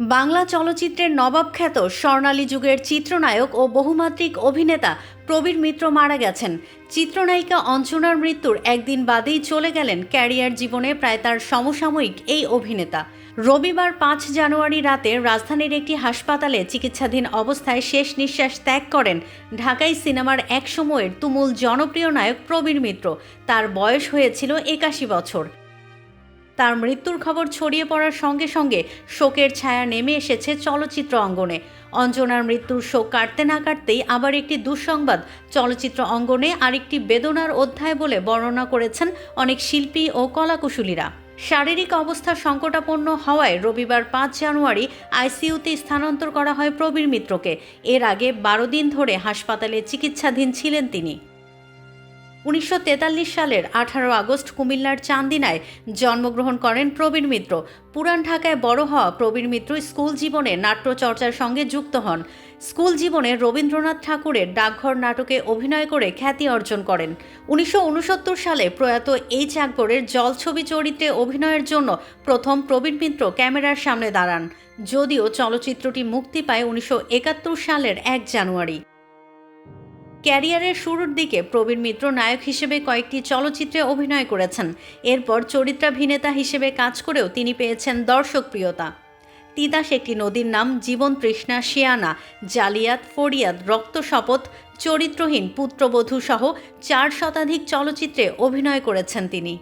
বাংলা চলচ্চিত্রের নবাব খ্যাত স্বর্ণালী যুগের চিত্রনায়ক ও বহুমাত্রিক অভিনেতা প্রবীর মিত্র মারা গেছেন। চিত্রনায়িকা অঞ্চনার মৃত্যুর একদিন বাদেই চলে গেলেন ক্যারিয়ার জীবনে প্রায় তার সমসাময়িক এই অভিনেতা। রবিবার পাঁচ জানুয়ারি রাতে রাজধানীর একটি হাসপাতালে চিকিৎসাধীন অবস্থায় শেষ নিঃশ্বাস ত্যাগ করেন ঢাকাই সিনেমার এক সময়ের তুমুল জনপ্রিয় নায়ক প্রবীর মিত্র। তার বয়স হয়েছিল একাশি বছর। তার মৃত্যুর খবর ছড়িয়ে পড়ার সঙ্গে সঙ্গে শোকের ছায়া নেমে এসেছে চলচ্চিত্র অঙ্গনে। অঞ্জনার মৃত্যুর শোক কাটতে না কাটতেই আবার একটি দুঃসংবাদ চলচ্চিত্র অঙ্গনে আরেকটি বেদনার অধ্যায় বলে বর্ণনা করেছেন অনেক শিল্পী ও কলাকুশলীরা। শারীরিক অবস্থা সংকটাপন্ন হওয়ায় রবিবার পাঁচ জানুয়ারি আইসিইউতে স্থানান্তর করা হয় প্রবীর মিত্রকে। এর আগে বারো দিন ধরে হাসপাতালে চিকিৎসাধীন ছিলেন তিনি। উনিশশো তেতাল্লিশ সালের আঠারো আগস্ট কুমিল্লার চান্দিনায় জন্মগ্রহণ করেন প্রবীণ মিত্র। পুরান ঢাকায় বড় হওয়া প্রবীণ মিত্র স্কুল জীবনে নাট্যচর্চার সঙ্গে যুক্ত হন। স্কুল জীবনে রবীন্দ্রনাথ ঠাকুরের ডাকঘর নাটকে অভিনয় করে খ্যাতি অর্জন করেন। উনিশশো ঊনসত্তর সালে প্রয়াত এইচ আকবরের জলছবি চরিত্রে অভিনয়ের জন্য প্রথম প্রবীণ মিত্র ক্যামেরার সামনে দাঁড়ান। যদিও চলচ্চিত্রটি মুক্তি পায় উনিশশো একাত্তর সালের এক জানুয়ারি। ক্যারিয়ারের শুরুর দিকে প্রবীণ মিত্র নায়ক হিসেবে কয়েকটি চলচ্চিত্রে অভিনয় করেছেন। এরপর চরিত্রাভিনেতা হিসেবে কাজ করেও তিনি পেয়েছেন দর্শকপ্রিয়তা তিতাস একটি নদীর নাম, জীবন তৃষ্ণা, শিয়ানা, জালিয়াত ফরিয়াদ রক্ত শপথ, চরিত্রহীন পুত্রবধূ সহ চার শতাধিক চলচ্চিত্রে অভিনয় করেছেন তিনি।